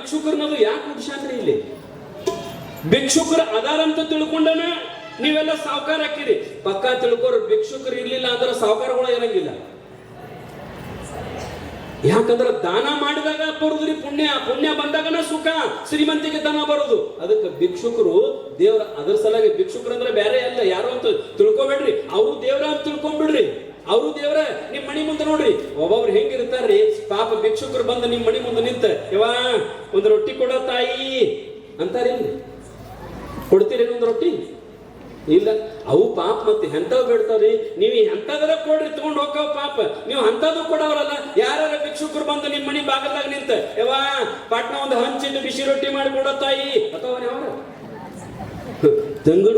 ಭಿಕ್ಷುಕರನ್ನದು ಯಾಕೆ ಹುಡ್ಸಾಕ್ರಿ ಇಲ್ಲಿ? ಭಿಕ್ಷುಕರು ಅದಾರಂತ ತಿಳ್ಕೊಂಡನ ನೀವೆಲ್ಲ ಸಾವುಕಾರ ಹಾಕಿರಿ. ಪಕ್ಕ ತಿಳ್ಕೊರು, ಭಿಕ್ಷುಕರು ಇರ್ಲಿಲ್ಲ ಅಂದ್ರೆ ಸಾವುಕಾರಗಳು ಇರಂಗಿಲ್ಲ. ಯಾಕಂದ್ರೆ ದಾನ ಮಾಡಿದಾಗ ಬರುದ್ರಿ ಪುಣ್ಯ ಪುಣ್ಯ ಬಂದಾಗನ ಸುಖ, ಶ್ರೀಮಂತಿಗೆ ದಾನ ಬರೋದು. ಅದಕ್ಕೆ ಭಿಕ್ಷುಕರು ದೇವ್ರ ಅದರ ಸಲಾಗಿ ಭಿಕ್ಷುಕರು ಅಂದ್ರೆ ಬೇರೆ ಅಲ್ಲ, ಯಾರು ಅಂತ ತಿಳ್ಕೊಬೇಡ್ರಿ. ಅವರು ದೇವ್ರ ಅಂತ ತಿಳ್ಕೊಂಬಿಡ್ರಿ ಅವರು ದೇವ್ರ, ನಿಮ್ ಮನಿ ಮುಂದೆ ನೋಡ್ರಿ. ಒಬ್ಬೊಬ್ರು ಹೆಂಗಿರ್ತಾರ್ರಿ? ಪಾಪ ಭಿಕ್ಷುಕರು ಬಂದು ನಿಮ್ ಮನಿ ಮುಂದೆ ನಿಂತ ಯವಾ ಒಂದು ರೊಟ್ಟಿ ಕೊಡ ತಾಯಿ. ಅಂತಾರಿಲ್ರಿ ಕೊಡ್ತೀರೇನು ಒಂದು ರೊಟ್ಟಿ? ಇಲ್ಲ. ಅವು ಪಾಪ ಮತ್ತೆ ಎಂಥವು ಬಿಡ್ತಾವ್ರಿ? ನೀವು ಎಂಥದರ ಕೊಡ್ರಿ ತಗೊಂಡು ಹೋಗ್ತಾವ ಪಾಪ. ನೀವು ಅಂಥದ್ದು ಕೊಡವರಲ್ಲ ಯಾರ ಭಿಕ್ಷುಕರು ಬಂದು ನಿಮ್ಮ ಮನಿ ಬಾಗಲ್ದಾಗ ನಿಂತ ಯವಾ ಪಾಟ್ನ ಒಂದು ಹಂಚಿದ್ದು ಬಿಸಿ ರೊಟ್ಟಿ ಮಾಡಿ ಕೊಡೋ ತಾಯಿ. ಅಥವಾ ಯಾವ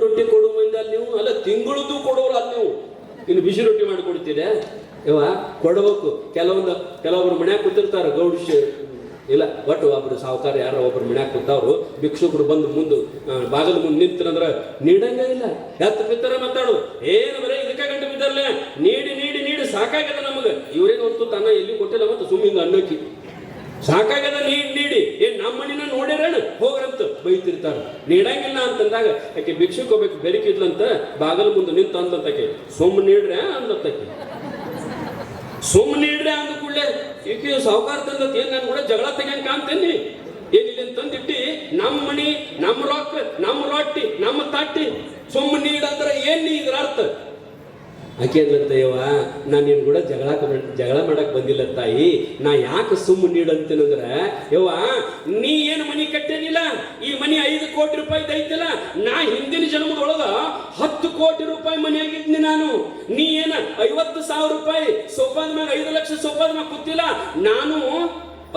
ರೊಟ್ಟಿ ಕೊಡುವ ಮಂದಿ ಅಲ್ಲಿ ನೀವು, ಅಲ್ಲ ತಿಂಗಳದ್ದು ಕೊಡೋರು ಅಲ್ಲಿ ನೀವು. ಇನ್ನು ಬಿಸಿ ರೊಟ್ಟಿ ಮಾಡಿಕೊಡ್ತೀರಿ? ಇವ ಕೊಡಬೇಕು. ಕೆಲವೊಂದು ಕೆಲವೊಬ್ರು ಮನ್ಯಾಗ ಕೂತಿರ್ತಾರ, ಗೌಡ ಇಲ್ಲ, ಒಟ್ಟು ಒಬ್ರು ಸಾವುಕಾರ ಯಾರೋ ಒಬ್ರು ಮನ್ಯಾಗ ಕೂತವ್ರು, ಭಿಕ್ಷುಕರು ಬಂದು ಮುಂದೆ ಬಾಗಲ ಮುಂದೆ ನಿಂತರಂದ್ರ ನೀಡಂಗ ಇಲ್ಲ. ಎತ್ತು ಬಿತ್ತರ ಮಾತಾಡು. ಏನು ಬರೀ ಇದಕ್ಕೆ ಗಂಟೆ ಬಿದ್ದಲ್ಲೇ? ನೀಡಿ ನೀಡಿ ನೀಡಿ, ಸಾಕಾಗ್ಯದ ನಮಗೆ. ಇವ್ರೇನು ಹೊತ್ತು ತನ್ನ ಎಲ್ಲಿ ಕೊಟ್ಟಿಲ್ಲ, ಮತ್ತು ಸುಮ್ಮಿಂದ ಅನ್ನೋಕಿ ಸಾಕಾಗ್ಯದ ನೀಡಿ ನೀಡಿ. ಏನ್ ನಮ್ಮ ಮನಿನ ನೋಡ್ಯಾರೇನು ಹೋಗ್ರಂತ ಬೈತಿರ್ತಾರ ನೀಡಂಗಿಲ್ಲ ಅಂತಂದಾಗ ಆಕೆ ಭಿಕ್ಷೆ ಹೋಗ್ಬೇಕು ಬೆರಿಕಿದ್ಲಂತ ಬಾಗಲ ಮುಂದೆ ನಿಂತ ಅಂದಂತಕ್ಕೆ ಸೊಮ್ಮ ನೀಡ್ರೆ ಅಂದಂತಕ್ಕೆ ಸುಮ್ ನೀಡ್ರೆ ಅಂದ ಕೂಡಲೇ, ಈಕೆ ಸಾವುಕಾರ ತಂದತ್ ಏನ್? ನಾನು ಕೂಡ ಜಗಳ ತೆಗಿಯಂಗೆ ಕಾಣ್ತೇನಿ. ಏನಿಲ್ಲ ತಂದಿಟ್ಟಿ ನಮ್ಮ ಮಣಿ ನಮ್ಮ ರೊಕ್ಕ ನಮ್ಮ ರೊಟ್ಟಿ ನಮ್ಮ ತಟ್ಟಿ. ಸೊಮ್ಮ ನೀಡ್ ಅಂದ್ರೆ ಏನ್ ನೀ ಇದ್ರ ಅರ್ಥ ಆಕೆ ಅಂದಂತಯ್ಯವ ನಾನು ನಿನ್ ಕೂಡ ಜಗಳ ಜಗಳ ಮಾಡಕ್ ಬಂದಿಲ್ಲ ತಾಯಿ. ನಾ ಯಾಕೆ ಸುಮ್ಮ ನೀಡಂತೇನಂದ್ರ ಯವ್ವ, ನೀ ಏನು ಮನಿ ಕಟ್ಟೇನಿಲ್ಲ? ಈ ಮನಿ ಐದು ಕೋಟಿ ರೂಪಾಯಿ ದೈತಿಲ್ಲ ನಾ ಹಿಂದಿನ ಜನ್ಮದೊಳಗ ಹತ್ತು ಕೋಟಿ ರೂಪಾಯಿ ಮನಿ ಆಗಿದ್ನಿ ನಾನು. ನೀ ಏನ ಐವತ್ತು ಸಾವಿರ ರೂಪಾಯಿ ಸೋಫಾದ ಮ್ಯಾಗ ಐದು ಲಕ್ಷ ಸೋಫಾದ ಮ್ಯಾಗ ಕೂತಿಲ್ಲ? ನಾನು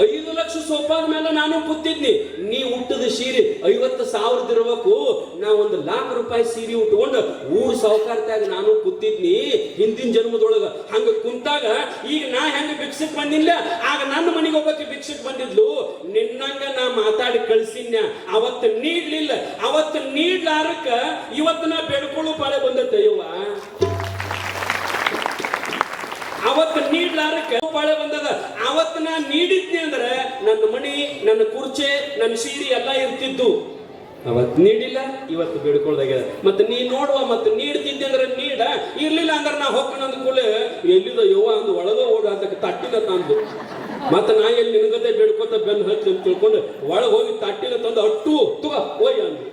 ಐದು ಲಕ್ಷ ಸೋಪಾದ ಮೇಲೆ ನಾನು ಕೂತಿದ್ನಿ. ನೀ ಹುಟ್ಟದ ಸೀರೆ ಐವತ್ತು ಸಾವಿರದ ಇರಬೇಕು. ನಾ ಒಂದು ಲಾಖ ರೂಪಾಯಿ ಸೀರೆ ಉಟ್ಕೊಂಡು ಊರ್ ಸಾವುಕಾರತ್ಯಾಗ ನಾನು ಕೂತಿದ್ನಿ. ಹಿಂದಿನ ಜನ್ಮದೊಳಗ ಹಂಗ ಕುಂತಾಗ ಈಗ ನಾ ಹೆಂಗ ಭಿಕ್ಷಕ್ ಬಂದಿಲ್ಲ. ಆಗ ನನ್ನ ಮನೆಗೆ ಒಬ್ಬಕ್ಕೆ ಭಿಕ್ಷಕ್ ಬಂದಿದ್ಲು. ನಿನ್ನಂಗ ನಾ ಮಾತಾಡಿ ಕಳ್ಸಿನ್ಯ. ಅವತ್ತು ನೀಡ್ಲಿಲ್ಲ. ಅವತ್ತು ನೀಡ್ಲಾರಕ್ಕ ಇವತ್ತು ನಾ ಬೆಳ್ಕೊಳ್ಳೋ ಪಾಳೆ ಬಂದ ಯವ್ವ ಅವತ್ತು ನೀಡ್ಲಾರಕ್ಕೆ ಬಾಳೆ ಬಂದದ. ಅವತ್ತು ನಾ ನೀಡಿದ್ನಿ ಅಂದ್ರೆ ನನ್ನ ಮಣಿ, ನನ್ನ ಕುರ್ಚೆ, ನನ್ನ ಸೀರೆ ಎಲ್ಲ ಇರ್ತಿದ್ದು. ಅವತ್ ನೀಡಿಲ್ಲ, ಇವತ್ತು ಬೇಡ್ಕೊಳ್ದಾಗ ಮತ್ತೆ ನೀ ನೋಡುವ, ಮತ್ತೆ ನೀಡ್ತಿದ್ದೆ ಅಂದ್ರೆ ನೀಡ. ಇರ್ಲಿಲ್ಲ ಅಂದ್ರೆ ನಾ ಹೋಗ್ಕೊಂಡು ಅಂದ ಕೂಡಲೇ, ಎಲ್ಲಿದ ಯವ್ವ ಅಂದು ಒಳಗ ಓಡ ಅಂತ ತಟ್ಟಿನ ತಂದು. ಮತ್ತೆ ನಾ ಎಲ್ಲಿ ನಿನಗದೆ ಬೇಡ್ಕೊತ ಬೆನ್ನು ಹಚ್ಚಿ ಅಂತ ತಿಳ್ಕೊಂಡು ಒಳಗೆ ಹೋಗಿ ತಟ್ಟಿನ ತಂದು ಅಟ್ಟು, ತುಗ, ಹೋಯ್ ಅಂದು.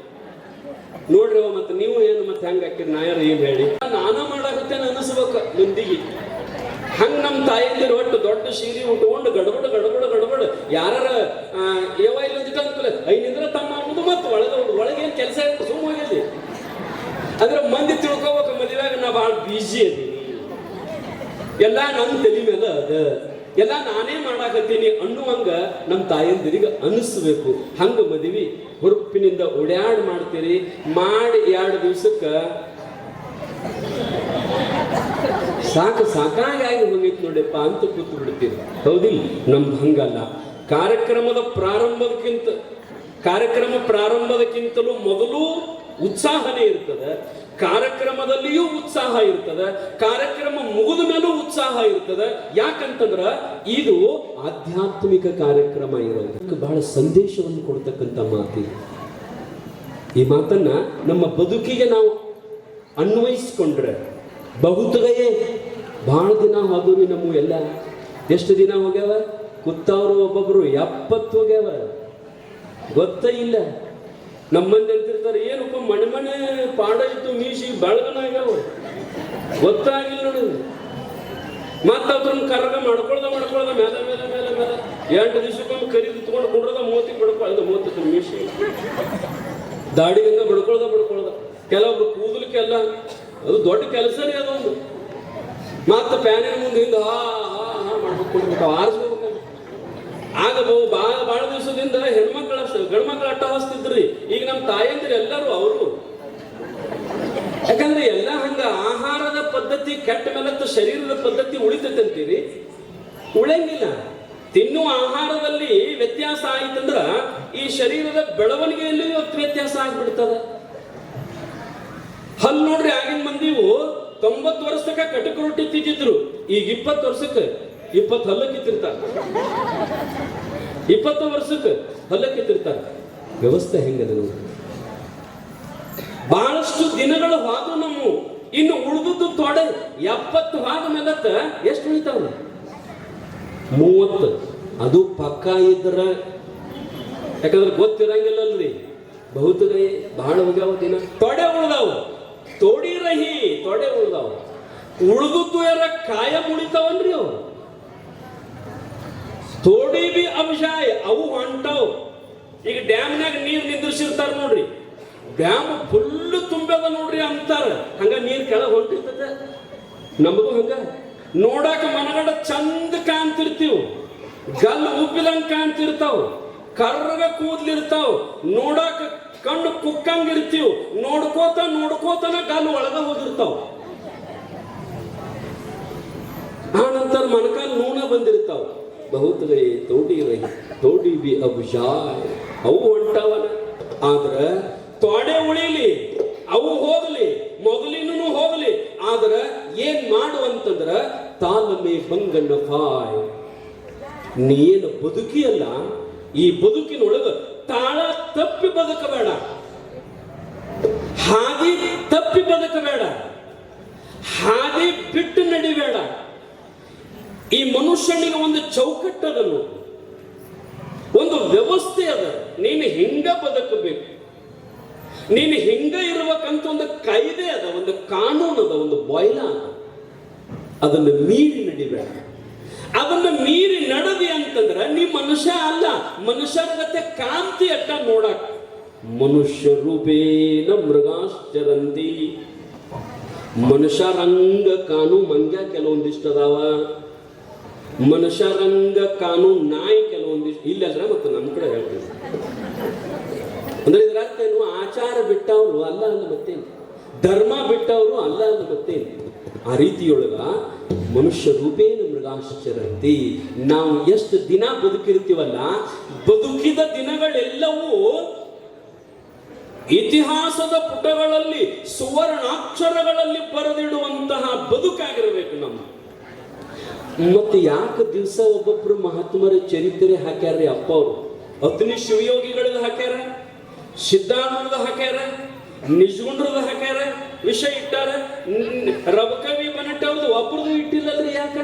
ನೋಡ್ರಿ ಮತ್ತೆ ನೀವು ಏನು ಮತ್ತೆ ಹೆಂಗ್ ಹಾಕಿರಿ ನಾ ಯಾರು ಏನ್ ಹೇಳಿ? ನಾನ ಮಾಡಾಕತ್ತೇನೆ ಅನಿಸ್ಬೇಕು ಮಂದಿಗೆ ಹಂಗ ನಮ್ಮ ತಾಯಿಂದಿರು ಒಟ್ಟು ದೊಡ್ಡ ಸೀರೆ ಉಟ್ಕೊಂಡು ಗಡಬಡ ಗಡಬಡ ಗಡಬಡ. ಯಾರ ಏವ ಇಲ್ಲ ಅಂದಿಟ್ಟ ಅನ್ಕೂಲ ಐನಿಂದ್ರ ತಮ್ಮ ಅನ್ನೋದು ಮತ್ತೆ ಒಳಗೆ ಒಳಗೆ ಏನು ಕೆಲಸ ಇತ್ತು ಸುಮ್ಮ ಹೋಗಿದ್ದೆ ಅಂದ್ರೆ ಮಂದಿ ತಿಳ್ಕೊಬೇಕು ಮದುವೆಯಾಗ ನಾ ಭಾಳ ಬಿಜಿ ಅದೀನಿ. ಎಲ್ಲ ನನ್ನ ತಲೆ ಮೇಲೆ ಅದ. ಎಲ್ಲ ನಾನೇ ಮಾಡಾಕತ್ತೀನಿ ಅನ್ನುವಂಗ ನಮ್ಮ ತಾಯಂದಿರಿಗೆ ಅನಿಸ್ಬೇಕು. ಹಂಗ ಮದುವೆ ಹುರುಪಿನಿಂದ ಓಡ್ಯಾಡ್ ಮಾಡ್ತೀರಿ. ಮಾಡಿ ಎರಡು ದಿವ್ಸಕ್ಕ ಸಾಕು ಸಾಕಾಗಿ ಹೋಗಿತ್ತು ನೋಡಪ್ಪ ಅಂತ ಕೂತು ಬಿಡ್ತೀವಿ. ಹೌದಿಲ್ಲ? ನಮ್ದು ಹಂಗಲ್ಲ. ಕಾರ್ಯಕ್ರಮದ ಪ್ರಾರಂಭಕ್ಕಿಂತ ಕಾರ್ಯಕ್ರಮ ಪ್ರಾರಂಭದಕ್ಕಿಂತಲೂ ಮೊದಲು ಉತ್ಸಾಹನೇ ಇರ್ತದೆ. ಕಾರ್ಯಕ್ರಮದಲ್ಲಿಯೂ ಉತ್ಸಾಹ ಇರ್ತದೆ. ಕಾರ್ಯಕ್ರಮ ಮುಗಿದ ಮೇಲೂ ಉತ್ಸಾಹ ಇರ್ತದೆ. ಯಾಕಂತಂದ್ರ ಇದು ಆಧ್ಯಾತ್ಮಿಕ ಕಾರ್ಯಕ್ರಮ ಇರೋದಕ್ಕೆ ಬಹಳ ಸಂದೇಶವನ್ನು ಕೊಡ್ತಕ್ಕಂಥ ಮಾತು ಈ ಮಾತನ್ನ ನಮ್ಮ ಬದುಕಿಗೆ ನಾವು ಅನ್ವಯಿಸಿಕೊಂಡ್ರೆ ಬಹುತಗಯೇ ಬಹಳ ದಿನ ಹೋದವು ನಮ್ಮ ಎಲ್ಲ. ಎಷ್ಟು ದಿನ ಹೋಗ್ಯಾವ? ಕುತ್ತವ್ರು ಒಬ್ಬೊಬ್ರು ಎಪ್ಪತ್ತು ಹೋಗ್ಯಾವ. ಗೊತ್ತೇ ಇಲ್ಲ. ನಮ್ಮಂದ ಹೇಳ್ತಿರ್ತಾರೆ ಏನಪ್ಪ ಮಣೆ ಮನೆ ಪಾಂಡ ಇತ್ತು ಮೀಸಿ ಬೆಳಗನಾಗ್ಯಾವ ಗೊತ್ತಾಗಿಲ್ಲ ನೋಡು. ಮತ್ತ ಕರಗ ಮಾಡ್ಕೊಳ್ದ ಮಾಡ್ಕೊಳ್ದ ಮೇಲೆ ಮೇಲೆ ಮೇಲೆ ಮೇಲೆ ಎಂಟು ದಿವಸಕ್ಕೊಮ್ಮೆ ಕರಿದು ತಗೊಂಡು ಕುಡ್ರದ ಮೂವತ್ತಿ ಬಡ್ಕೊಳ್ದ ಮೂವತ್ತು ಮೀಸಿ ದಾಡಿಗಂಗ ಬಡ್ಕೊಳ್ದ ಬಡ್ಕೊಳ್ದ. ಕೆಲವೊಬ್ರು ಕೂದಲಿಕ್ಕೆಲ್ಲ, ಅದು ದೊಡ್ಡ ಕೆಲಸನೇ ಅದೊಂದು ಮತ್ತೆ ಪ್ಯಾನಿನ ಮುಂದೆ ಹಿಂದೆ ಹಾ ಹಾ ಹಾ ಮಾಡ್ಬೇಕು ಕೊಡ್ಬೇಕು ಆರಿಸ್ಬೇಕು. ಆಗ ಭಾಳ ಭಾಳ ದಿವಸದಿಂದ ಹೆಣ್ಮಕ್ಳ ಗಂಡ್ಮಕ್ಳ ಅಟ್ಟ ಹಸ್ತಿದ್ರಿ ಈಗ ನಮ್ಮ ತಾಯಂದಿರು ಎಲ್ಲರೂ ಅವರು. ಯಾಕಂದ್ರೆ ಎಲ್ಲ ಹಂಗ ಆಹಾರದ ಪದ್ಧತಿ ಕೆಟ್ಟ ಮೇಲತ್ತು ಶರೀರದ ಪದ್ಧತಿ ಉಳಿತೈತಂತೀರಿ ಉಳಂಗಿಲ್ಲ ತಿನ್ನುವ ಆಹಾರದಲ್ಲಿ ವ್ಯತ್ಯಾಸ ಆಯ್ತಂದ್ರ ಈ ಶರೀರದ ಬೆಳವಣಿಗೆಯಲ್ಲಿ ವ್ಯತ್ಯಾಸ ಆಗ್ಬಿಡ್ತದ. ಹಲ್ ನೋಡ್ರಿ ಆಗಿನ ಮಂದಿವು ತೊಂಬತ್ತು ವರ್ಷಕ ಕಟಕ ರೊಟ್ಟಿ ತಿಂತಿದ್ರು ಈಗ ಇಪ್ಪತ್ತು ವರ್ಷಕ್ಕೆ ಇಪ್ಪತ್ತು ಹಲ್ಲ ಕಿತ್ತಿರ್ತಾರ ಇಪ್ಪತ್ತು ವರ್ಷಕ್ಕೆ ಹಲ್ಲ ಕಿತ್ತಿರ್ತಾರ ವ್ಯವಸ್ಥೆ ಹೆಂಗದ ಬಹಳಷ್ಟು ದಿನಗಳು ಹಾದು ನಮ್ಮ ಇನ್ನು ಉಳಿದದ್ದು ತೊಡೆ ಎಪ್ಪತ್ತು ಹಾದ ಮೇಲತ್ತ ಎಷ್ಟು ಉಳಿತಾವ ಮೂವತ್ತು. ಅದು ಪಕ್ಕ ಇದ್ರ. ಯಾಕಂದ್ರೆ ಗೊತ್ತಿರಂಗಿಲ್ಲಲ್ರಿ. ಬಹುತಗೈ ಬಹಳ ಹೋಗ್ಯಾವ ದಿನ. ತೊಡೆ ಉಳ್ದಾವ. ತೋಡಿ ರಹಿ ತೊಡೆ ಉಳ್ದಾವ ಉಳಿದುದ್ದು ಕಾಯ ಉಳಿತಾವನ್ರಿ ಅವು ತೋಡಿ ಬಿ ಅಂಶಾಯ ಅವು ಹೊಂಟವು. ಈಗ ಡ್ಯಾಮ್ನಾಗ ನೀರು ನಿಂದ್ರಿಸಿರ್ತಾರ ನೋಡ್ರಿ. ಡ್ಯಾಮ್ ಫುಲ್ ತುಂಬದ ನೋಡ್ರಿ ಅಂತಾರ. ಹಂಗ ನೀರು ಕೆಳಗೆ ಹೊಂಟಿರ್ತದೆ ನಮಗೂ ಹಂಗ? ನೋಡಾಕ ಮನಗಂಡ ಚಂದ ಕಾಣ್ತಿರ್ತೀವಿ. ಗಲ್ ಉಬ್ಬಿದಂಗ್ ಕಾಣ್ತಿರ್ತಾವ್. ಕರ್ರಗ ಕೂದ್ಲಿರ್ತಾವ್. ನೋಡಾಕ ಕಣ್ಣು ಕುಕ್ಕಂಗಿರ್ತೀವಿ ನೋಡ್ಕೋತ ನೋಡ್ಕೋತನ ಕಾಲು ಒಳಗ ಹೋಗಿರ್ತಾವ. ಆ ನಂತರ ಮನಕಾಲ್ ನೂನ ಬಂದಿರ್ತಾವ. ಬಹುತ್ ರೈ ತೋಡಿ ರೈ, ತೋಡಿ ಬಿ ಅಬ್ಜಾಯ್ ಅವು ಹೊಂಟಾವನ. ಆದ್ರ ತೊಡೆ ಉಳಿಲಿ, ಅವು ಹೋಗ್ಲಿ ಮೊದಲಿನೂ ಹೋಗ್ಲಿ. ಆದ್ರ ಏನ್ ಮಾಡು ಅಂತಂದ್ರ ತಾಲಮೆ ಬಂಗಣ್ಣ ಫಾಯ್. ನೀ ಏನು ಬದುಕಿಯಲ್ಲ ಈ ಬದುಕಿನೊಳಗ ತಾಳ ತಪ್ಪಿ ಬದುಕಬೇಡ. ಹಾದಿ ತಪ್ಪಿ ಬದುಕಬೇಡ. ಹಾದಿ ಬಿಟ್ಟು ನಡಿಬೇಡ. ಈ ಮನುಷ್ಯನಿಗೆ ಒಂದು ಚೌಕಟ್ಟದನು ಒಂದು ವ್ಯವಸ್ಥೆ ಅದ. ನೀನು ಹಿಂಗ ಬದುಕಬೇಕು. ನೀನು ಹಿಂಗ ಇರ್ಬೇಕಂತ ಒಂದು ಕಾಯ್ದೆ ಅದ, ಒಂದು ಕಾನೂನು ಅದ, ಒಂದು ಬಾಯ್ಲ ಅದ ಅದನ್ನು ಮೀರಿ ನಡಿಬೇಡ. ಅದನ್ನ ಮೀರಿ ನಡದಿ ಅಂತಂದ್ರೆ ನೀ ಮನುಷ್ಯ ಅಲ್ಲ. ಮನುಷ್ಯನಗತ್ತೆ ಕಾಂತಿ ಅಟ್ಟ ನೋಡಕ್. ಮನುಷ್ಯ ರೂಪೇನ ಮೃಗಾಶ್ಚರಂತಿ. ಮನುಷ್ಯರಂಗ ಕಾನು ಮಂಗ ಕೆಲವೊಂದಿಷ್ಟು ಅದಾವ ಮನುಷ್ಯರಂಗ ಕಾನು ನಾಯಿ ಕೆಲವೊಂದಿಷ್ಟು ಇಲ್ಲದ್ರ ಮತ್ತೆ ನಮ್ಮ ಕಡೆ ಹೇಳ್ತೀವಿ ಅಂದ್ರೆ ಇದರ ಏನು? ಆಚಾರ ಬಿಟ್ಟವರು ಅಲ್ಲ ಅಲ್ಲ ಮತ್ತೇನು? ಧರ್ಮ ಬಿಟ್ಟವರು ಅಲ್ಲ ಅಲ್ಲ ಮತ್ತೇನು? ಆ ರೀತಿಯೊಳಗ ಮನುಷ್ಯ ರೂಪೇನ ಮೃಗಾಶ್ಚರಂತಿ ನಾವು ಎಷ್ಟು ದಿನ ಬದುಕಿರ್ತೀವಲ್ಲ, ಬದುಕಿದ ದಿನಗಳೆಲ್ಲವೂ ಇತಿಹಾಸದ ಪುಟಗಳಲ್ಲಿ, ಸುವರ್ಣಾಕ್ಷರಗಳಲ್ಲಿ ಬರೆದಿಡುವಂತಹ ಬದುಕಾಗಿರಬೇಕು ನಮ್ಮ. ಮತ್ತೆ ಯಾಕೆ ದಿವಸ ಒಬ್ಬೊಬ್ರು ಮಹಾತ್ಮರ ಚರಿತ್ರೆ ಹಾಕ್ಯಾರ್ರಿ ಅಪ್ಪ ಅವರು ಅಗ್ನಿ ಶಿವಯೋಗಿಗಳದ್ದು ಹಾಕ್ಯಾರ ಸಿದ್ಧಾಂತದ ಹಾಕ್ಯಾರ ನಿಜಗುಂಡ್ರದ ಹಾಕ್ಯಾರ ವಿಷಯ ಇಟ್ಟಾರ, ರವಕವಿ ರಬಕವಿ ಒಬ್ಬರದು ಒಬ್ರದ್ದು ಇಟ್ಟಿಲ್ಲಲ್ರಿ ಯಾಕ?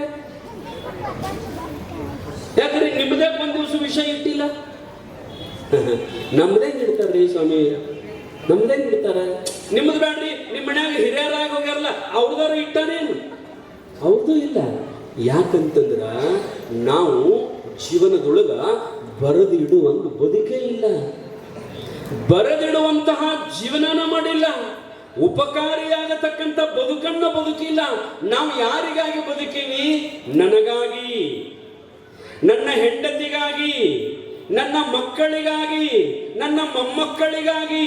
ಯಾಕ್ರಿ ನಿಮ್ಮದೇ ಒಂದ್ ದಿವಸ ವಿಷಯ ಇಟ್ಟಿಲ್ಲ? ನಮ್ದೇ ಇಡ್ತಾರ್ರಿ ಸ್ವಾಮಿ. ನಮ್ದೇ ಇಡ್ತಾರ. ನಿಮ್ಮದು ಬೇಡ್ರಿ ನಿಮ್ಮ ಮನ್ಯಾಗ ಹಿರಿಯರಾಗಿ ಹೋಗ್ಯಾರಲ್ಲ ಅವ್ರದಾರ ಇಟ್ಟಾನೇನು ಅವ್ರದ್ದು ಇಲ್ಲ. ಯಾಕಂತಂದ್ರ ನಾವು ಜೀವನದೊಳಗ ಬರೆದಿಡುವ ಬದುಕೇ ಇಲ್ಲ. ಬರೆದಿಡುವಂತಹ ಜೀವನನ ಮಾಡಿಲ್ಲ. ಉಪಕಾರಿಯಾಗತಕ್ಕಂಥ ಬದುಕನ್ನ ಬದುಕಿಲ್ಲ. ನಾವು ಯಾರಿಗಾಗಿ ಬದುಕೀವಿ ನನಗಾಗಿ. ನನ್ನ ಹೆಂಡತಿಗಾಗಿ, ನನ್ನ ಮಕ್ಕಳಿಗಾಗಿ, ನನ್ನ ಮೊಮ್ಮಕ್ಕಳಿಗಾಗಿ.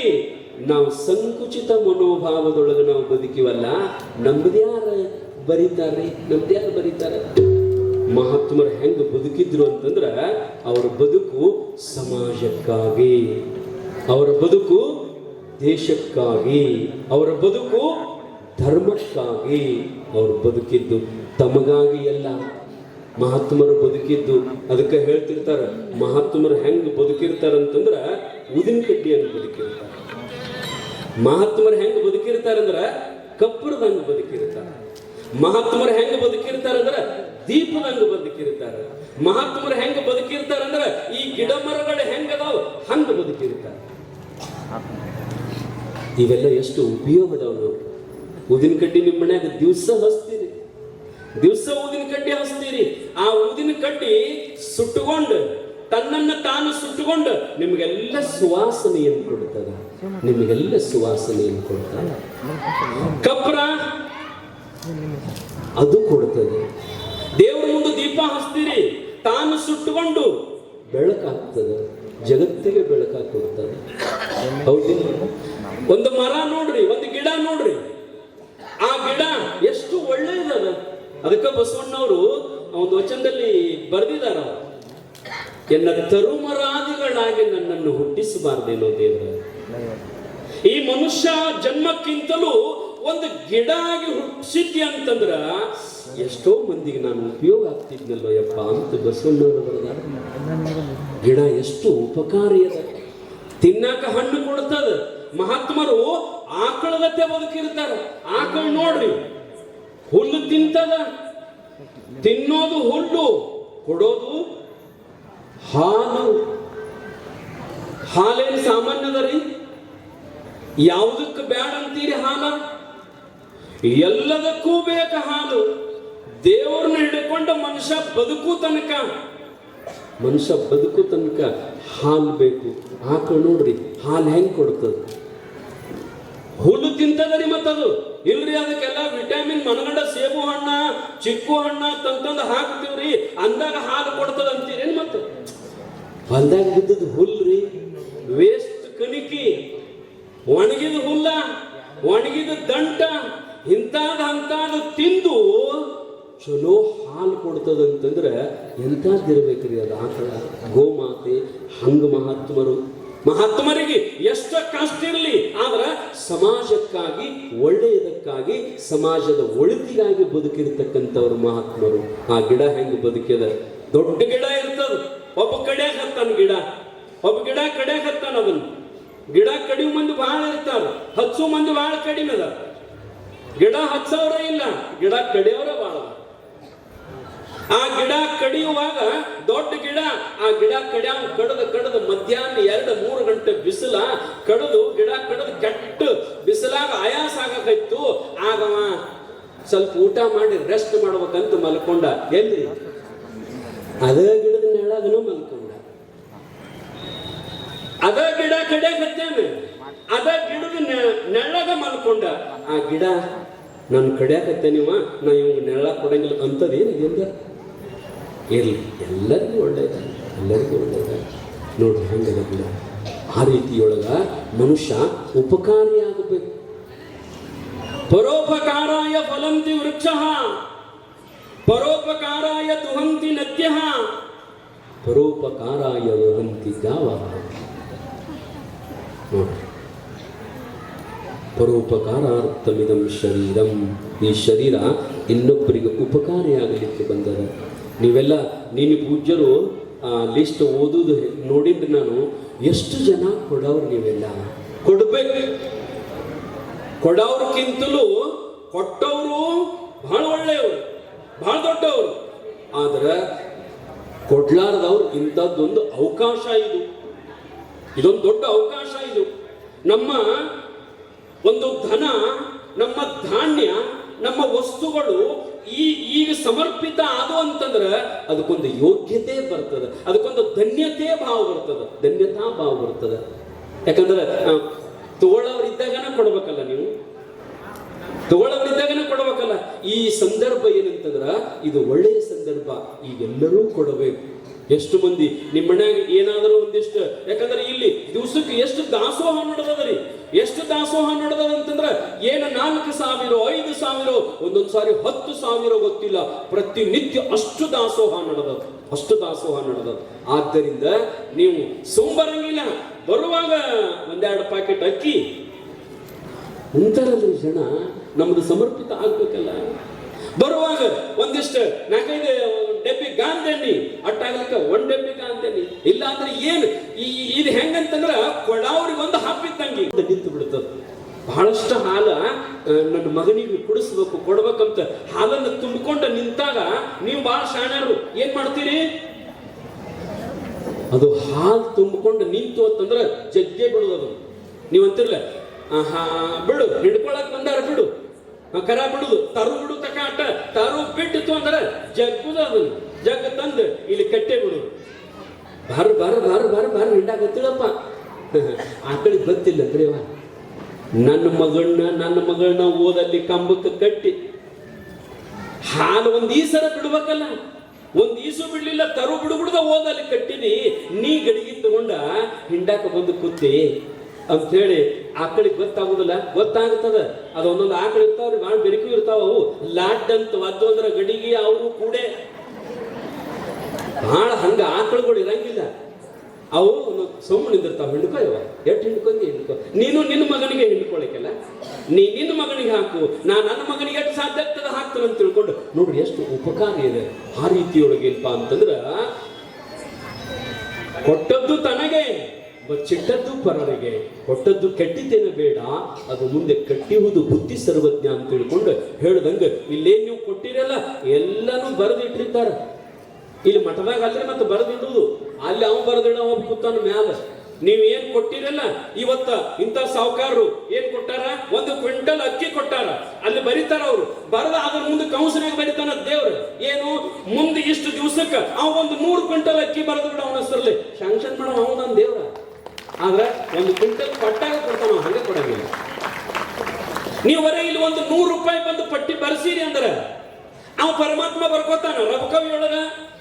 ನಾವು ಸಂಕುಚಿತ ಮನೋಭಾವದೊಳಗೆ ನಾವು ಬದುಕಿವಲ್ಲ. ನಮ್ದ್ಯಾರ ಬರೀತಾರ್ರಿ ನಮ್ದ್ಯಾರು ಬರೀತಾರೆ? ಮಹಾತ್ಮರು ಹೆಂಗ ಬದುಕಿದ್ರು ಅಂತಂದ್ರ, ಅವರ ಬದುಕು ಸಮಾಜಕ್ಕಾಗಿ. ಅವರ ಬದುಕು ದೇಶಕ್ಕಾಗಿ, ಅವರ ಬದುಕು ಧರ್ಮಕ್ಕಾಗಿ. ಅವರು ಬದುಕಿದ್ದು ತಮಗಾಗಿ ಎಲ್ಲ ಮಹಾತ್ಮರು ಬದುಕಿದ್ದು, ಅದಕ್ಕೆ ಹೇಳ್ತಿರ್ತಾರ, ಮಹಾತ್ಮರು ಹೆಂಗ್ ಬದುಕಿರ್ತಾರಂತಂದ್ರ ಉದಿನ ಕಡ್ಡಿಯನ್ನು ಬದುಕಿರ್ತಾರ. ಮಹಾತ್ಮರು ಹೆಂಗ್ ಬದುಕಿರ್ತಾರಂದ್ರ, ಕಪ್ಪರದಂಗ ಬದುಕಿರ್ತಾರ. ಮಹಾತ್ಮರು ಹೆಂಗ್ ಬದುಕಿರ್ತಾರಂದ್ರ, ದೀಪದಂಗ ಬದುಕಿರ್ತಾರ. ಮಹಾತ್ಮರು ಹೆಂಗ್ ಬದುಕಿರ್ತಾರಂದ್ರ, ಈ ಗಿಡ ಮರಗಳು ಹೆಂಗದಾವ, ಹಂಗ ಬದುಕಿರ್ತಾರ. ಇವೆಲ್ಲ ಎಷ್ಟು ಉಪಯೋಗದವರು ಊದಿನ ಕಡ್ಡಿ ನಿಮ್ಮ ಮನ್ಯಾಗ ದಿವಸ ಹಸ್ತೀರಿ ದಿವಸ ಊದಿನ ಕಡ್ಡಿ ಹಸ್ತೀರಿ ಆ ಊದಿನ ಕಡ್ಡಿ ಸುಟ್ಟುಕೊಂಡು ತನ್ನನ್ನ ತಾನು ಸುಟ್ಟುಕೊಂಡು ನಿಮಗೆಲ್ಲ ಸುವಾಸನೆಯನ್ನು ಕೊಡುತ್ತದ ನಿಮಗೆಲ್ಲ ಸುವಾಸನೆಯನ್ನು ಕೊಡ್ತದ. ಕಪ್ರ ಅದು ಕೊಡ್ತದೆ. ದೇವರ ಮುಂದೆ ದೀಪ ಹಚ್ತೀರಿ. ತಾನು ಸುಟ್ಟುಕೊಂಡು ಬೆಳಕಾಗ್ತದೆ. ಜಗತ್ತಿಗೆ ಬೆಳಕಾಗಿ ಕೊಡ್ತದೆ. ಹೌದಿಲ್ಲ ಒಂದು ಮರ ನೋಡ್ರಿ, ಒಂದು ಗಿಡ ನೋಡ್ರಿ. ಆ ಗಿಡ ಎಷ್ಟು ಒಳ್ಳೆಯದದ. ಅದಕ್ಕೆ ಬಸವಣ್ಣವರು ಒಂದು ವಚನದಲ್ಲಿ ಬರೆದಿದಾರ. ಎನ್ನ ತರುಮರಾದಿಗಳಾಗಿ ನನ್ನನ್ನು ಹುಟ್ಟಿಸಬಾರ್ದೇನೋ ದೇವರ. ಈ ಮನುಷ್ಯ ಜನ್ಮಕ್ಕಿಂತಲೂ ಒಂದು ಗಿಡ ಆಗಿ ಹುಟ್ಟಿಸಿದ್ಯ ಅಂತಂದ್ರ ಎಷ್ಟೋ ಮಂದಿಗೆ ನಾನು ಉಪಯೋಗ ಆಗ್ತಿದ್ನಲ್ಲೋ ಯಪ್ಪ ಅಂತ ಬಸವಣ್ಣವರು ಗಿಡ ಎಷ್ಟು ಉಪಕಾರಿ ಅದ ತಿನ್ನಕ ಹಣ್ಣು ಕೊಡ್ತದ. ಮಹಾತ್ಮರು ಆಕಳಗತ್ತೆ ಬದುಕಿರ್ತಾರ. ಆಕಳ ನೋಡ್ರಿ, ಹುಲ್ಲು ತಿಂತದ. ತಿನ್ನೋದು ಹುಲ್ಲು, ಕೊಡೋದು ಹಾಲು. ಹಾಲೇನು ಸಾಮಾನ್ಯದ ರೀ ಯಾವುದಕ್ಕೆ ಬ್ಯಾಡ ಅಂತೀರಿ ಹಾಲ? ಎಲ್ಲದಕ್ಕೂ ಬೇಕು ಹಾಲು. ದೇವರನ್ನ ಹಿಡ್ಕೊಂಡ ಮನುಷ್ಯ ಬದುಕು ತನಕ ಮನುಷ್ಯ ಬದುಕು ತನಕ ಹಾಲು ಬೇಕು. ಹಾಕೊಂಡು ನೋಡ್ರಿ, ಹಾಲು ಹೆಂಗೆ ಕೊಡ್ತದೆ? ಹುಲ್ಲು ತಿಂತದರಿ ಮತ್ತದು. ಇಲ್ರಿ, ಅದಕ್ಕೆಲ್ಲ ವಿಟಮಿನ್ ಮನಗಂಡ ಸೇಬು ಹಣ್ಣ, ಚಿಕ್ಕು ಹಣ್ಣ ತಂತಂದು ಹಾಕ್ತೀವ್ರಿ. ಅಂದಾಗ ಹಾಲು ಕೊಡ್ತದ ಅಂತೀರೇನು ಮತ್ತು? ಹೊಲ್ದಾಗ ಬಿದ್ದದ ಹುಲ್ರಿ. ವೇಸ್ಟ್ ಕಣಿಕಿ. ಒಣಗಿದ ಹುಲ್ಲ, ಒಣಗಿದ ದಂಟ, ಇಂತಾದ ಅಂತಾದ ತಿಂದು ಚಲೋ ಹಾಲು ಕೊಡ್ತದಂತಂದ್ರೆ ಎಂಥದ್ದಿರ್ಬೇಕ್ರಿ ಅದು ಆಕಳ? ಗೋಮಾತೆ, ಹಂಗ ಮಹಾತ್ಮರು. ಮಹಾತ್ಮರಿಗೆ ಎಷ್ಟ ಕಷ್ಟ ಇರಲಿ ಆದ್ರೆ ಸಮಾಜಕ್ಕಾಗಿ, ಒಳ್ಳೆಯದಕ್ಕಾಗಿ, ಸಮಾಜದ ಒಳಿತಿಗಾಗಿ ಬದುಕಿರ್ತಕ್ಕಂಥವ್ರು ಮಹಾತ್ಮರು. ಆ ಗಿಡ ಹೆಂಗ್ ಬದುಕಿದ ದೊಡ್ಡ ಗಿಡ ಇರ್ತದ, ಒಬ್ಬ ಕಡೆ ಹತ್ತಾನ ಗಿಡ, ಒಬ್ಬ ಗಿಡ ಕಡೆ ಹತ್ತಾನ ಅದನ್ನು. ಗಿಡ ಕಡಿಮ ಮಂದಿ ಬಹಳ ಇರ್ತಾರ, ಹಚ್ಚೋ ಮಂದಿ ಭಾಳ ಕಡಿಮೆ ಅದ. ಗಿಡ ಹಚ್ಚವ್ರ ಇಲ್ಲ, ಗಿಡ ಕಡಿಯೋರ. ಆ ಗಿಡ ಕಡಿಯುವಾಗ ದೊಡ್ಡ ಗಿಡ, ಆ ಗಿಡ ಕಡಿಯ ಕಡದ ಕಡದ ಮಧ್ಯಾಹ್ನ ಎರಡು ಮೂರು ಗಂಟೆ ಬಿಸಿಲ ಕಡದು ಗಿಡ ಕಡದು ಕೆಟ್ಟ ಬಿಸಿಲಾಗ ಆಯಾಸ ಆಗಕೈತು. ಆಗವ ಸ್ವಲ್ಪ ಊಟ ಮಾಡಿ ರೆಸ್ಟ್ ಮಾಡ್ಬೇಕಂತ ಮಲ್ಕೊಂಡ. ಎಲ್ಲಿ? ಅದೇ ಗಿಡದ ನೆಳಗನ ಮಲ್ಕೊಂಡ. ಅದ ಗಿಡ ಕಡಿಯಾಕತ್ತೇನೆ. ಅದ ಗಿಡದ ನೆಳ್ಳಗ ಮಲ್ಕೊಂಡ. ಆ ಗಿಡ ನಾನು ಕಡಿಯಾಕತ್ತೇನಿವ ನಾ ಇವ್ ನೆಳ ಕೊಡಂಗಿಲ್ಲ ಅಂತದೇನು ಎಂದ? ಇರಲಿ. ಎಲ್ಲರಿಗೂ ಒಳ್ಳೇದ. ಎಲ್ಲರಿಗೂ ಒಳ್ಳೆಯದ ನೋಡಿ ಹಂಗೆ ಆ ರೀತಿಯೊಳಗ ಮನುಷ್ಯ ಉಪಕಾರಿಯಾಗಬೇಕು. ಪರೋಪಕಾರಾಯ ಫಲಂತಿ ವೃಕ್ಷ. ಪರೋಪಕಾರಾಯ ದುಹಂತಿ ನದ್ಯ. ಪರೋಪಕಾರಾಯ ದುಹಂತಿ ಗಾವ. ನೋಡ್ರಿ. ಪರೋಪಕಾರಾರ್ಥಮಿದಂ ಶರೀರಂ. ಈ ಶರೀರ ಇನ್ನೊಬ್ಬರಿಗೆ ಉಪಕಾರಿಯಾಗಲಿಕ್ಕೆ ಬಂದದ. ನೀವೆಲ್ಲ ನೀನು ಪೂಜ್ಯರು ಲಿಸ್ಟ್ ಓದೋದು ನೋಡಿದ್ರೆ ನಾನು. ಎಷ್ಟು ಜನ ಕೊಡೋರು ನೀವೆಲ್ಲ? ಕೊಡ್ಬೇಕು. ಕೊಡೋರ್ಕಿಂತಲೂ ಕೊಟ್ಟವರು ಬಹಳ ಒಳ್ಳೆಯವರು ಬಹಳ ದೊಡ್ಡವರು. ಆದ್ರೆ ಕೊಡ್ಲಾರ್ದವ್ರು ಇಂಥದ್ದೊಂದು ಅವಕಾಶ ಇದು. ಇದೊಂದು ದೊಡ್ಡ ಅವಕಾಶ ಇದು. ನಮ್ಮ ಒಂದು ಧನ, ನಮ್ಮ ಧಾನ್ಯ, ನಮ್ಮ ವಸ್ತುಗಳು ಈ ಈಗ ಸಮರ್ಪಿತ ಆದು ಅಂತಂದ್ರೆ ಅದಕ್ಕೊಂದು ಯೋಗ್ಯತೆ ಬರ್ತದೆ. ಅದಕ್ಕೊಂದು ಧನ್ಯತೆ ಭಾವ ಬರ್ತದೆ. ಧನ್ಯತಾ ಭಾವ ಬರ್ತದೆ. ಯಾಕಂದ್ರೆ ತೋಳವರಿದ್ದಾಗನ ಕೊಡ್ಬೇಕಲ್ಲ ನೀವು? ತಗೊಳ್ಳೋರಿದ್ದಾಗನೇ ಕೊಡ್ಬೇಕಲ್ಲ. ಈ ಸಂದರ್ಭ ಏನಂತಂದ್ರ, ಇದು ಒಳ್ಳೆಯ ಸಂದರ್ಭ. ಈಗೆಲ್ಲರೂ ಕೊಡಬೇಕು. ಎಷ್ಟು ಮಂದಿ? ನಿಮ್ಮ ಮನ್ಯಾಗ ಏನಾದರೂ ಒಂದಿಷ್ಟು. ಯಾಕಂದ್ರೆ ಇಲ್ಲಿ ದಿವಸಕ್ಕೆ ಎಷ್ಟು ದಾಸೋಹ ನಡೆದದ್ರಿ? ಎಷ್ಟು ದಾಸೋಹ ನಡೆದದ ಅಂತಂದ್ರೆ ಏನು ನಾಲ್ಕು ಸಾವಿರ, ಐದು ಸಾವಿರ, ಒಂದೊಂದು ಸಾರಿ ಹತ್ತು ಸಾವಿರ ಗೊತ್ತಿಲ್ಲ. ಪ್ರತಿನಿತ್ಯ ಅಷ್ಟು ದಾಸೋಹ ನಡೆದದ ಅಷ್ಟು ದಾಸೋಹ ನಡೆದದ ಆದ್ದರಿಂದ ನೀವು ಸೋಂಬರಂಗಿಲ್ಲ. ಬರುವಾಗ ಒಂದೆರಡು ಪ್ಯಾಕೆಟ್ ಅಕ್ಕಿ. ಉಂಟಾರಲ್ರಿ ಜನ ನಮ್ದು ಸಮರ್ಪಿತ ಆಗ್ಬೇಕಲ್ಲ. ಬರುವಾಗ ಒಂದಿಷ್ಟು ನಾಲ್ಕೈದು ಡಬ್ಬಿ ಗಾಂಧೆಣ್ಣಿ, ಅಟ್ಟಾಗಲಿಕ್ಕೆ ಒಂದ್ ಡಬ್ಬಿ ಗಾಂಧೆಣ್ಣಿ. ಇಲ್ಲ ಅಂದ್ರೆ ಏನು? ಈ ಇದು ಹೆಂಗಂತಂದ್ರ ಕೊಡಾವ್ರಿಗೆ ಒಂದು ಹಬ್ಬಿದ್ದಂಗೆ. ನಿಂತು ಬಿಡ್ತದ. ಬಹಳಷ್ಟು ಹಾಲ ನನ್ನ ಮಗನಿಗೆ ಕುಡಿಸ್ಬೇಕು, ಕೊಡ್ಬೇಕಂತ ಹಾಲನ್ನು ತುಂಬಿಕೊಂಡು ನಿಂತಾಗ ನೀವು ಬಹಳ ಶಾಣರು. ಏನ್ ಮಾಡ್ತೀರಿ? ಅದು ಹಾಲು ತುಂಬಿಕೊಂಡು ನಿಂತು ಅಂತಂದ್ರೆ ಜಗ್ಗೆ ಬಿಡುದು ನೀವು ಅಂತಿರ್ಲ ಆಹಾ, ಬಿಡು, ಹಿಡ್ಕೊಳಕ್ ಬಂದಾರ, ಬಿಡು. ಕರ ಬಿಡುದು ತರು ಬಿಡು ತಕ ತರು ಬಿಟ್ಟಿತ್ತು ಅಂದ್ರೆ ಜಗ್ಗುದು ಅದನ್ನು ಜಗ್ ತಂದು ಇಲ್ಲಿ ಕಟ್ಟೆ ಬಿಡು ಬಾರ ಬಾರ ಬಾರ ಬಾರ ಬಾರ ಹಿಂಡಾಗತ್ತಿಳಪ್ಪ ಆಕಳಿಗೆ ಗೊತ್ತಿಲ್ಲ ಅಂದ್ರೇವ ನನ್ನ ಮಗಳನ್ನ ನನ್ನ ಮಗಳನ್ನ ಓದಲ್ಲಿ ಕಂಬಕ್ಕೆ ಕಟ್ಟಿ. ಹಾಲು ಒಂದ್ ಈಸರ ಬಿಡ್ಬೇಕಲ್ಲ. ಒಂದ್ ಈಸು ಬಿಡ್ಲಿಲ್ಲ, ತರು ಬಿಡ್ಬಿಡ್ದ ಓದಲ್ಲಿ ಕಟ್ಟಿನಿ. ನೀ ಗಡಿಗೆ ತಗೊಂಡ ಹಿಂಡಾಕ ಬಂದು ಕೂತಿ. ಅಂತ ಹೇಳಿ ಆಕಳಿಗೆ ಗೊತ್ತಾಗುದಿಲ್ಲ. ಗೊತ್ತಾಗುತ್ತದ ಅದು ಒಂದೊಂದು ಆಕಳು ಇರ್ತಾವ್ರಿ, ಭಾಳ ಬೆರಿಕು ಇರ್ತಾವ ಅವು. ಲಾಡ್ ಅಂತ ಒದ್ದು ಅಂದ್ರ ಗಡಿಗೆ ಅವರು ಕೂಡ. ಭಾಳ ಹಂಗ ಆಕಳುಗಳು ಇರಂಗಿಲ್ಲ. ಅವು ಸುಮ್ಮನೆ ನಿಂದಿರ್ತಾವ. ಹಿಂಡ್ಕೊಯವ ಎಟ್ ಹಿಂಡ್ಕೊಂಡಿ ಹಿಂಡ್ಕೊ. ನೀನು ನಿನ್ನ ಮಗನಿಗೆ ಹಿಂಡ್ಕೊಳಕ್ಕೆಲ್ಲ? ನೀ ನಿನ್ನ ಮಗನಿಗೆ ಹಾಕು. ನಾ ನನ್ನ ಮಗನಿಗೆ ಎಷ್ಟು ಸಾಧ್ಯ ಆಗ್ತದೆ ಹಾಕ್ತಾನೆ ಅಂತ ತಿಳ್ಕೊಂಡು, ನೋಡ್ರಿ ಎಷ್ಟು ಉಪಕಾರ ಇದೆ. ಆ ರೀತಿಯೊಳಗೆ ಏನಪ್ಪಾ ಅಂತಂದ್ರ, ಕೊಟ್ಟದ್ದು ತನಗೆ. ಬಚ್ಚಿಟ್ಟದ್ದು ಪರರಿಗೆ ಕೊಟ್ಟದ್ದು ಕೆಟ್ಟಿದ್ದೇನೆ ಬೇಡ, ಅದು ಮುಂದೆ ಕಟ್ಟಿಹುದು ಬುದ್ಧಿ ಸರ್ವಜ್ಞ ಅಂತ ತಿಳ್ಕೊಂಡು ಹೇಳ್ದಂಗೆ ಇಲ್ಲೇ ನೀವು ಕೊಟ್ಟಿರಲ್ಲ, ಎಲ್ಲಾನು ಬರೆದಿಟ್ಟಿರ್ತಾರೆ. ಇಲ್ಲಿ ಮಠದಾಗ ಅಲ್ಲಿ ಮತ್ತೆ ಬರೆದಿಡುವುದು. ಅಲ್ಲಿ ಅವನು ಬರೆದಿಡ ಒಬ್ಬ ಕೂತಾನ ಮ್ಯಾಲ. ನೀವ್ ಏನ್ ಕೊಟ್ಟಿರಲ್ಲ, ಇವತ್ತ ಇಂಥ ಸಾವುಕಾರರು ಏನ್ ಕೊಟ್ಟಾರ? ಒಂದು ಕ್ವಿಂಟಲ್ ಅಕ್ಕಿ ಕೊಟ್ಟಾರ. ಅಲ್ಲಿ ಬರೀತಾರ ಅವ್ರು. ಬರದ ಅದ್ರ ಮುಂದೆ ಕೌನ್ಸಿನಾಗ ಬರೀತಾನ ದೇವ್ರು. ಏನು? ಮುಂದೆ ಇಷ್ಟು ದಿವಸಕ್ಕೆ ಅವ ಒಂದು ನೂರು ಕ್ವಿಂಟಲ್ ಅಕ್ಕಿ ಬರೆದು ಬಿಡ ಅವನ ಹೆಸರಲ್ಲಿ. ಶಾಂಕ್ಷನ್ ಮಾಡೋ ಅವನ ದೇವ್ರ. ಆದ್ರೆ ಒಂದು ಕ್ವಿಂಟಲ್ ಪಟ್ಟಾಗ ಕೊಡ್ತಾನ ಹಾಗೆ ಹಂಗೆ ಕೊಡಂಗಿಲ್ಲ. ನೀವು ಬರೀ ಇಲ್ಲಿ ಒಂದು ನೂರು ರೂಪಾಯಿ ಬಂದು ಪಟ್ಟಿ ಬರ್ಸೀರಿ ಅಂದ್ರೆ ಅವ ಪರಮಾತ್ಮ ಬರ್ಕೋತಾನ ರಬಕವಿ ಒಳಗ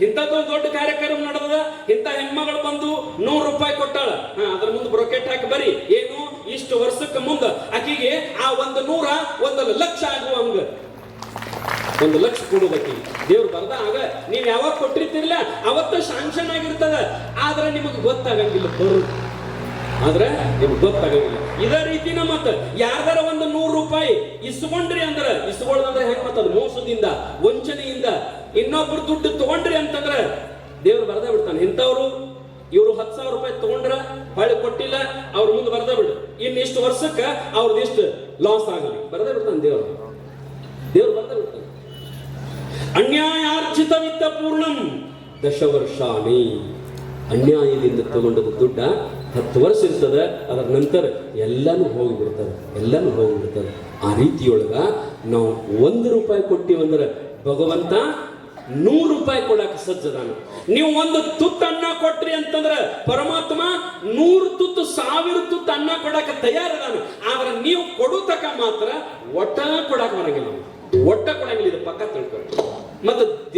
ಇಂಥದ್ದೊಂದು ದೊಡ್ಡ ಕಾರ್ಯಕ್ರಮ ನಡೆದ ಇಂಥ ಹೆಣ್ಮಗಳು ಬಂದು ನೂರು ರೂಪಾಯಿ ಕೊಟ್ಟಾಳ. ಅದ್ರ ಮುಂದೆ ಬ್ರೊಕೆಟ್ ಹಾಕಿ ಬರಿ. ಏನು? ಇಷ್ಟು ವರ್ಷಕ್ಕೆ ಮುಂದೆ ಆಕಿಗೆ ಆ ಒಂದು ನೂರ ಒಂದು ಲಕ್ಷ ಆಗುವಂಗ ಒಂದು ಲಕ್ಷ ಕೊಡೋದಕ್ಕೆ ದೇವ್ರು ಬರ್ದ ಆಗ ನೀವ್ ಯಾವಾಗ ಕೊಟ್ಟಿರ್ತಿರ್ಲ ಅವತ್ತು ಶಾಂಕ್ಷನ್ ಆಗಿರ್ತದ. ಆದ್ರೆ ನಿಮಗೆ ಗೊತ್ತಾಗಂಗಿಲ್ಲ ಬರು ಆದ್ರೆ ನಿಮ್ಗೆ ಗೊತ್ತಾಗಂಗಿಲ್ಲ ಇದೇ ರೀತಿನ ಮತ್ತ ಯಾರ್ದಾರ ಒಂದು ನೂರು ರೂಪಾಯಿ ಇಸ್ಕೊಂಡ್ರಿ ಅಂದ್ರ, ಇಸ್ಕೊಳ್ಳೋದಂದ್ರೆ ಹೆಂಗ್ ಮತ್ತದ ಮೋಸದಿಂದ, ವಂಚನೆಯಿಂದ ಇನ್ನೊಬ್ರು ದುಡ್ಡು ತಗೊಂಡ್ರಿ ಅಂತಂದ್ರೆ ದೇವ್ರು ಬರ್ದ ಬಿಡ್ತಾನೆ. ಇಂಥವ್ರು ಇವರು ಹತ್ತು ಸಾವಿರ ರೂಪಾಯಿ ತಗೊಂಡ್ರ ಹೊಳೆ ಕೊಟ್ಟಿಲ್ಲ, ಅವ್ರ ಮುಂದೆ ಬರ್ದ ಬಿಡು. ಇನ್ನು ಇಷ್ಟು ವರ್ಷಕ್ಕ ಅವ್ರದ್ದು ಇಷ್ಟು ಲಾಸ್ ಆಗಲಿ. ಬರ್ದೇ ಬಿಡ್ತಾನೆ ದೇವ್ರು. ದೇವ್ರು ಬರ್ದ ಬಿಡ್ತಾನೆ. ಅನ್ಯಾಯಾರ್ಜಿತ ವಿತ್ತ ಪೂರ್ಣಂ ದಶವರ್ಷಾಣಿ. ಅನ್ಯಾಯದಿಂದ ತಗೊಂಡದ ದುಡ್ಡ? ಹತ್ತು ವರ್ಷ ಇರ್ತದೆ ಅದರ ನಂತರ ಎಲ್ಲಾನು ಹೋಗಿಬಿಡ್ತದೆ ಎಲ್ಲಾನು ಹೋಗಿಬಿಡ್ತದೆ. ಆ ರೀತಿಯೊಳಗ ನಾವು ಒಂದು ರೂಪಾಯಿ ಕೊಟ್ಟಿವಂದ್ರೆ ಭಗವಂತ ನೂರು ರೂಪಾಯಿ ಕೊಡಕ್ಕೆ ಸಜ್ಜದಾನ. ನೀವು ಒಂದು ತುತ್ತು ಅನ್ನ ಕೊಟ್ರಿ ಅಂತಂದ್ರೆ, ಪರಮಾತ್ಮ ನೂರು ತುತ್ತು, ಸಾವಿರ ತುತ್ತು ಅನ್ನ ಕೊಡಕ್ಕೆ ತಯಾರದಾನ. ಆದ್ರೆ ನೀವು ಕೊಡುತ್ತಕ ತಕ ಮಾತ್ರ ಒಟ್ಟ ಕೊಡಕ್ಕೆ ಬರಂಗಿಲ್ಲ. ಒಟ್ಟ ಕೊಡಂಗಿಲ್ಲ, ಇದು ಪಕ್ಕ ತಿಳ್ಕೊಂಡು ಮತ್ತೆ